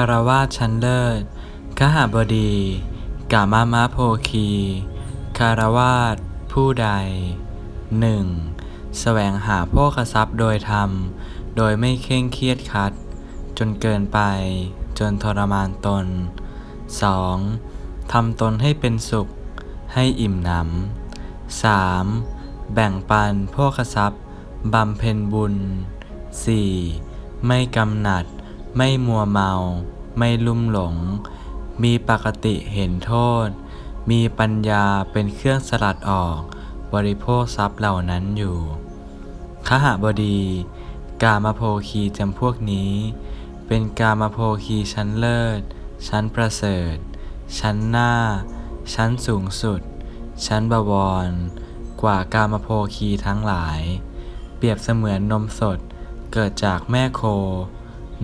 ารวาสชั้นเลิศขหบดี กามามะโพคี คารวาสผู้ใดหนึ่งแสวงหาโภคทรัพย์โดยธรรม โดยไม่เคร่งเครียดคัด จนเกินไป จนทรมานตน 2. ทำตนให้เป็นสุข ให้อิ่มหนำ 3. แบ่งปันโภคทรัพย์บำเพ็ญบุญ 4. ไม่กำหนัด ไม่มัวเมา ไม่ลุ่มหลง มีปกติเห็นโทษ มีปัญญาเป็นเครื่องสลัดออก บริโภคทรัพย์เหล่านั้นอยู่ขหบดี กามโภคีจำพวกนี้ เป็นกามโภคีชั้นเลิศ ชั้นประเสริฐ ชั้นหน้า ชั้นสูงสุด ชั้นบวร กว่ากามโภคีทั้งหลาย เปรียบเสมือนนมสดเกิดจากแม่โค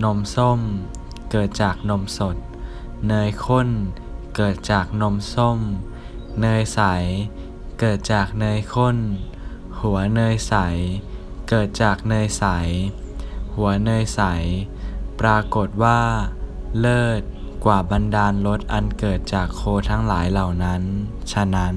นมส้ม เกิดจากนมสด เนยข้น เกิดจากนมส้ม เนยใส เกิดจากเนยข้น หัวเนยใส เกิดจากเนยใส หัวเนยใส ปรากฏว่า เลิศกว่าบรรดาลรสอันเกิดจากโคทั้งหลายเหล่านั้น ฉะนั้น